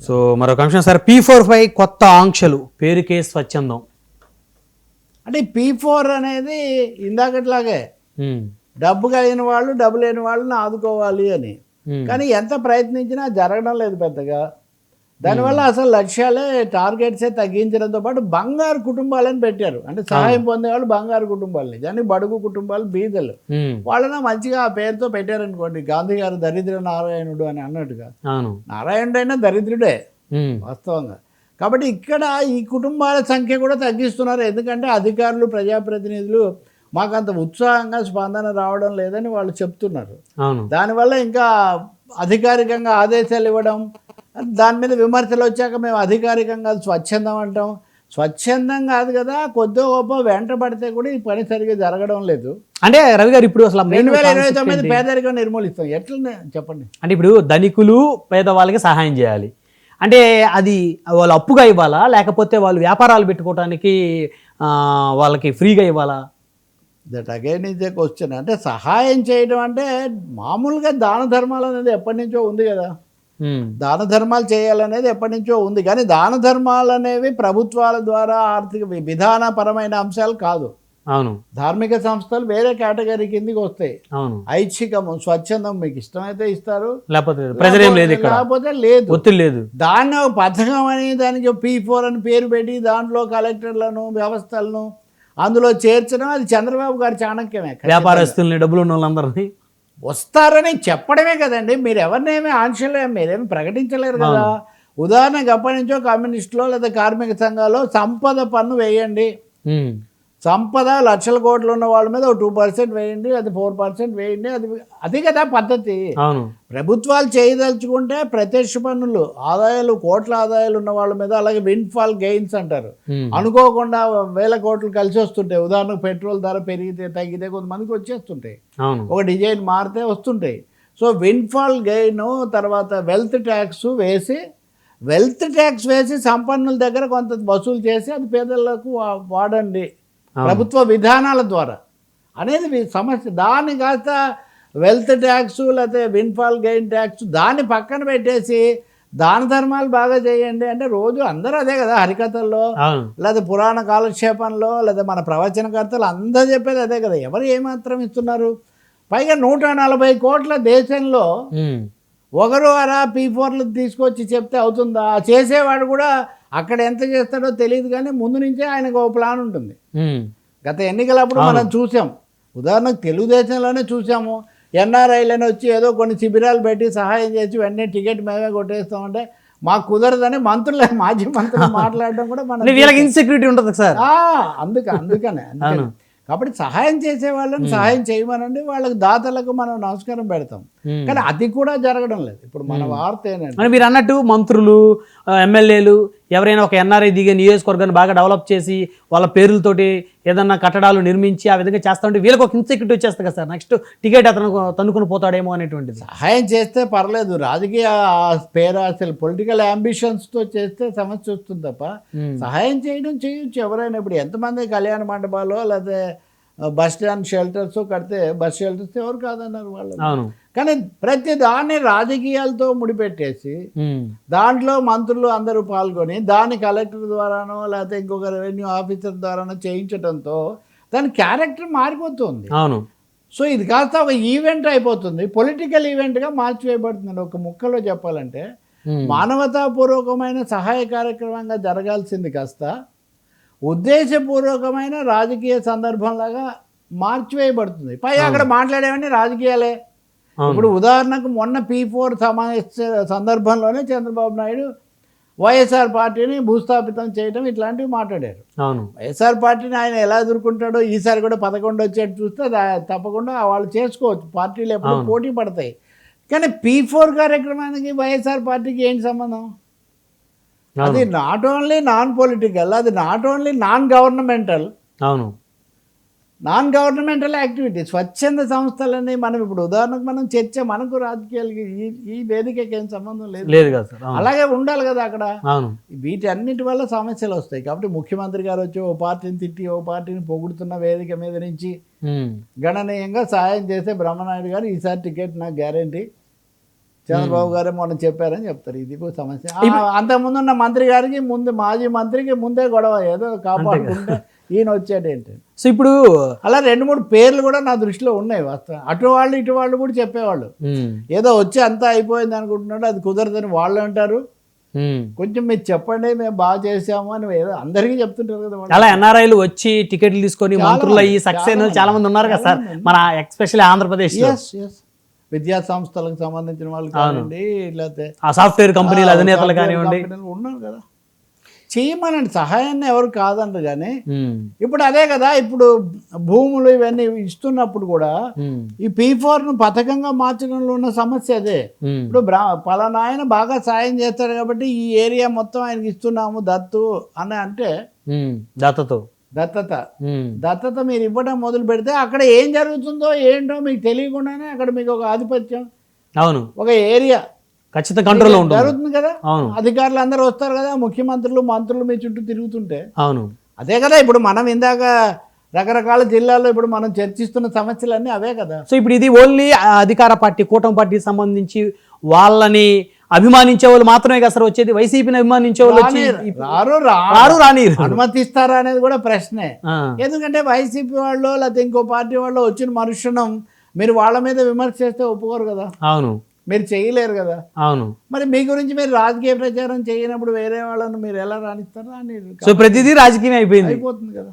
So మరొక అంశం sir P four five కొత్త ఆంక్షలు పేరుకే స్వచ్ఛందం. అంటే పీ ఫోర్ అనేది ఇందాకట్లాగే ఉమ్, డబ్బు కలిగిన వాళ్ళు డబ్బు లేని వాళ్ళని ఆదుకోవాలి అని. ఉమ్, కానీ ఎంత ప్రయత్నించినా జరగడం లేదు పెద్దగా. దానివల్ల అసలు లక్ష్యాలే టార్గెట్సే తగ్గించడంతో పాటు బంగారు కుటుంబాలని పెట్టారు. అంటే సహాయం పొందేవాళ్ళు బంగారు కుటుంబాలని దాన్ని బడుగు కుటుంబాలు బీదలు. వాళ్ళని మంచిగా ఆ పేరుతో పెట్టారనుకోండి గాంధీ గారు దరిద్ర నారాయణుడు అని అన్నట్టుగా అవును. నారాయణుడైనా దరిద్రుడే వాస్తవంగా. కాబట్టి ఇక్కడ ఈ కుటుంబాల సంఖ్య కూడా తగ్గిస్తున్నారు. ఎందుకంటే అధికారులు ప్రజాప్రతినిధులు మాకు అంత ఉత్సాహంగా స్పందన రావడం లేదని వాళ్ళు చెప్తున్నారు. దానివల్ల ఇంకా అధికారికంగా ఆదేశాలు ఇవ్వడం దాని మీద విమర్శలు వచ్చాక మేము అధికారికంగా స్వచ్ఛందం అంటాం. స్వచ్ఛందం కాదు కదా కొద్ది గొప్ప వెంట పడితే కూడా ఈ పని సరిగ్గా జరగడం లేదు. అంటే రవి గారు ఇప్పుడు అసలు రెండు వేల ఇరవై తొమ్మిది? పేదరికం నిర్మూలిస్తాం. ఎట్లనే చెప్పండి. అంటే ఇప్పుడు ధనికులు పేదవాళ్ళకి సహాయం చేయాలి. అంటే అది వాళ్ళు అప్పుగా ఇవ్వాలా? లేకపోతే వాళ్ళు వ్యాపారాలు పెట్టుకోవడానికి వాళ్ళకి ఫ్రీగా ఇవ్వాలా? దట్ అగైన్ ఏ క్వశ్చన్ అంటే సహాయం చేయడం అంటే మామూలుగా దాన ధర్మాలు అనేది ఎప్పటి నుంచో ఉంది కదా. దాన ధర్మాలు చేయాలనేది ఎప్పటి నుంచో ఉంది. కానీ దాన ధర్మాలు అనేవి ప్రభుత్వాల ద్వారా ఆర్థిక విధానపరమైన అంశాలు కాదు. అవును. ధార్మిక సంస్థలు వేరే కేటగిరీ కిందికి వస్తాయి. అవును. ఐచ్ఛికము స్వచ్ఛందం మీకు ఇష్టమైతే ఇస్తారు. లేకపోతే లేదు ఒత్తిడి లేదు. దాన్ని ఒక పథకం అని దానికి పీ ఫోర్ అని పేరు పెట్టి దాంట్లో కలెక్టర్లను వ్యవస్థలను అందులో చేర్చడం అది చంద్రబాబు గారి చాణక్యమే. వ్యాపారస్తుల్ని డబ్బులు ఉన్న వాళ్ళందరినీ వస్తారని చెప్పడమే కదండి. మీరు ఎవరినేమి ఆంక్షలే మీరేమి ప్రకటించలేరు కదా. ఉదాహరణకు అప్పటి నుంచో కమ్యూనిస్టులో లేదా కార్మిక సంఘాల్లో సంపద పన్ను వేయండి. సంపద లక్షల కోట్లు ఉన్న వాళ్ళ మీద ఒక టూ పర్సెంట్ వేయండి అది ఫోర్ పర్సెంట్ వేయండి అది అది కదా పద్ధతి. ప్రభుత్వాలు చేయదలుచుకుంటే ప్రత్యక్ష పన్నులు ఆదాయాలు కోట్ల ఆదాయాలు ఉన్న వాళ్ళ మీద అలాగే విండ్ఫాల్ గెయిన్స్ అంటారు. అనుకోకుండా వేల కోట్లు కలిసి వస్తుంటాయి ఉదాహరణకు పెట్రోల్ ధర పెరిగితే తగ్గితే కొంతమందికి వచ్చేస్తుంటాయి. ఒక డిజైన్ మారితే వస్తుంటాయి. సో విన్ఫాల్ గెయిన్ తర్వాత వెల్త్ ట్యాక్స్ వేసి వెల్త్ ట్యాక్స్ వేసి సంపన్నుల దగ్గర కొంత వసూలు చేసి అది పేదలకు వా- వాడండి. ప్రభుత్వ విధానాల ద్వారా. అనేది సమస్య. దాన్ని కాస్త వెల్త్ ట్యాక్స్ లేకపోతే విన్ఫాల్ గెయిన్ ట్యాక్స్ దాన్ని పక్కన పెట్టేసి దాన ధర్మాలు బాగా చేయండి అంటే రోజు అందరూ అదే కదా హరికథల్లో లేదా పురాణ కాలక్షేపంలో లేదా మన ప్రవచనకర్తలు అందరూ చెప్పేది అదే కదా. ఎవరు ఏమాత్రం ఇస్తున్నారు? పైగా నూట నలభై కోట్ల దేశంలో ఒకరు అరా పీ ఫోర్లు తీసుకొచ్చి చెప్తే అవుతుందా? చేసేవాడు కూడా అక్కడ ఎంత చేస్తాడో తెలియదు కానీ ముందు నుంచే ఆయనకు ఒక ప్లాన్ ఉంటుంది. గత ఎన్నికలప్పుడు మనం చూసాం. ఉదాహరణకు తెలుగుదేశంలోనే చూసాము. ఎన్ఆర్ఐలను వచ్చి ఏదో కొన్ని శిబిరాలు పెట్టి సహాయం చేసి వెంటనే టికెట్ మేమే కొట్టేస్తామంటే మాకు కుదరదని మంత్రులు మాజీ మంత్రులు మాట్లాడడం కూడా మనం వీళ్ళకి ఇన్సెక్యూరిటీ ఉంటుంది సార్. ఆ, అందుక అందుకనే అందుకనే. కాబట్టి సహాయం చేసే వాళ్ళని సహాయం చేయమనండి. వాళ్ళకి దాతలకు మనం నమస్కారం పెడతాం. కానీ అది కూడా జరగడం లేదు. ఇప్పుడు మన వార్త ఏంటంటే మీరు అన్నట్టు మంత్రులు ఎమ్మెల్యేలు ఎవరైనా ఒక ఎన్ఆర్ఐ దిగే నియోజకవర్గాన్ని బాగా డెవలప్ చేసి వాళ్ళ పేర్లతోటి ఏదన్నా కట్టడాలు నిర్మించి ఆ విధంగా చేస్తా ఉంటే వీళ్ళకి ఒక ఇన్సెక్యూరిటీ వచ్చేస్తుంది కదా సార్. నెక్స్ట్ టికెట్ అతను తన్నుకుని పోతాడేమో అనేటువంటిది. సహాయం చేస్తే పర్లేదు. రాజకీయ పేరు అసలు పొలిటికల్తో చేస్తే సమస్య వస్తుంది తప్ప ఉమ్, సహాయం చేయడం చేయొచ్చు ఎవరైనా. ఇప్పుడు ఎంతమంది కళ్యాణ మండపాలు లేకపోతే బస్ స్టాండ్ షెల్టర్స్ కడితే బస్ షెల్టర్స్ ఎవరు కాదన్నారు వాళ్ళు అవును. కానీ ప్రతి దాన్ని రాజకీయాలతో ముడిపెట్టేసి దాంట్లో మంత్రులు అందరూ పాల్గొని దాన్ని కలెక్టర్ ద్వారానో లేకపోతే ఇంకొక రెవెన్యూ ఆఫీసర్ ద్వారానో చేయించడంతో దాని క్యారెక్టర్ మారిపోతుంది. అవును. సో ఇది కాస్త ఒక ఈవెంట్ అయిపోతుంది. పొలిటికల్ ఈవెంట్గా మార్చివేయబడుతుంది. ఒక ముక్కలో చెప్పాలంటే మానవతాపూర్వకమైన సహాయ కార్యక్రమంగా జరగాల్సింది కాస్త ఉద్దేశపూర్వకమైన రాజకీయ సందర్భంలాగా మార్చివేయబడుతుంది. పై అక్కడ మాట్లాడేవన్నీ రాజకీయాలే. ఇప్పుడు ఉదాహరణకు మొన్న పీ ఫోర్ సమావేశ సందర్భంలోనే చంద్రబాబు నాయుడు వైఎస్ఆర్ పార్టీని భూస్థాపితం చేయడం ఇట్లాంటివి మాట్లాడారు. అవును. వైఎస్ఆర్ పార్టీని ఆయన ఎలా ఎదుర్కొంటాడో ఈసారి కూడా పదకొండు వచ్చేట్టు చూస్తే తప్పకుండా వాళ్ళు చేసుకోవచ్చు. పార్టీలు ఎప్పుడు. పోటీ పడతాయి. కానీ పీ ఫోర్ కార్యక్రమానికి వైఎస్ఆర్ పార్టీకి ఏంటి సంబంధం? అది నాట్ ఓన్లీ నాన్ పొలిటికల్ అది నాట్ ఓన్లీ నాన్ గవర్నమెంటల్. అవును. నాన్ గవర్నమెంటల్ యాక్టివిటీ స్వచ్ఛంద సంస్థలని మనం ఇప్పుడు ఉదాహరణకు మనం చర్చ మనకు రాజకీయాలకి ఈ ఈ వేదికకి ఏం సంబంధం లేదు. లేదు కదా సార్ అలాగే ఉండాలి కదా అక్కడ. అవును. వీటన్నిటి వల్ల సమస్యలు వస్తాయి. కాబట్టి ముఖ్యమంత్రి గారు వచ్చి ఓ పార్టీని తిట్టి ఓ పార్టీని పొగుడుతున్న వేదిక మీద నుంచి గణనీయంగా సహాయం చేసే బ్రహ్మనాయుడు గారు ఈసారి టికెట్ నాకు గ్యారంటీ. చంద్రబాబు గారే మొన్న చెప్పారని చెప్తారు. ఇది సమస్య. అంతకుముందు ఉన్న మంత్రి గారికి ముందు మాజీ మంత్రికి ముందే గొడవ. ఏదో కాపాడుకుంటే ఈయన వచ్చాడేంటి సో ఇప్పుడు అలా రెండు మూడు పేర్లు కూడా నా దృష్టిలో ఉన్నాయి వాస్తవం. అటు వాళ్ళు ఇటు వాళ్ళు కూడా చెప్పేవాళ్ళు. ఏదో వచ్చి అంతా అయిపోయింది అనుకుంటున్నాడు అది కుదరదని వాళ్ళు అంటారు. కొంచెం మీరు చెప్పండి మేము బాగా చేసాము అని ఏదో అందరికీ చెప్తుంటారు కదా అలా ఎన్ఆర్ఐలు వచ్చి టికెట్లు తీసుకొని మంత్రులు అయ్యి సక్సెస్ అయిన చాలా మంది ఉన్నారు కదా సార్. మన ఎస్పెషల్లీ ఆంధ్రప్రదేశ్ విద్యా సంస్థలకు సంబంధించిన వాళ్ళు కానివ్వండి లేకపోతే ఆ సాఫ్ట్వేర్ కంపెనీల అధినేతలు కానివ్వండి. ఉన్నారు కదా. చేయమనండి. సహాయాన్ని ఎవరు కాదంటారు కానీ ఇప్పుడు అదే కదా ఇప్పుడు భూములు ఇవన్నీ ఇస్తున్నప్పుడు కూడా ఈ పీ ఫోర్ను పథకంగా మార్చడంలో ఉన్న సమస్య అదే. ఇప్పుడు పలానా ఆయన బాగా సాయం చేస్తాడు కాబట్టి ఈ ఏరియా మొత్తం ఆయనకి ఇస్తున్నాము దత్తు అని అంటే దత్తతో. దత్తత. దత్తత మీరు ఇవ్వడం మొదలు పెడితే అక్కడ ఏం జరుగుతుందో ఏంటో మీకు తెలియకుండానే అక్కడ మీకు ఒక ఆధిపత్యం. అవును. ఒక ఏరియా. ఖచ్చితంగా కంట్రోల్లో ఉంటుంది? జరుగుతుంది కదా. అధికారులు అందరూ వస్తారు కదా ముఖ్యమంత్రులు మంత్రులు మీ చుట్టూ తిరుగుతుంటే. అవును. అదే కదా ఇప్పుడు మనం ఇందాక రకరకాల జిల్లాల్లో ఇప్పుడు మనం చర్చిస్తున్న సమస్యలన్నీ అవే కదా. సో ఇప్పుడు ఇది ఓన్లీ అధికార పార్టీ కూటమి పార్టీకి సంబంధించి వాళ్ళని అభిమానించే వాళ్ళు మాత్రమే కదా సార్ వచ్చేది? వైసీపీని అభిమానించే వాళ్ళు రాని- రారు రానిరు. అనుమతిస్తారా అనేది కూడా ప్రశ్నే. ఎందుకంటే వైసీపీ వాళ్ళు లేకపోతే ఇంకో పార్టీ వాళ్ళు వచ్చిన మనుషునం మీరు వాళ్ళ మీద విమర్శ చేస్తే ఒప్పుకోరు కదా. అవును. మీరు చేయలేరు కదా. అవును. మరి మీ గురించి మీరు రాజకీయ ప్రచారం చేయనప్పుడు వేరే వాళ్ళని మీరు ఎలా రాణిస్తారా అని సో ప్రతిదీ రాజకీయం అయిపోయింది. అయిపోతుంది కదా.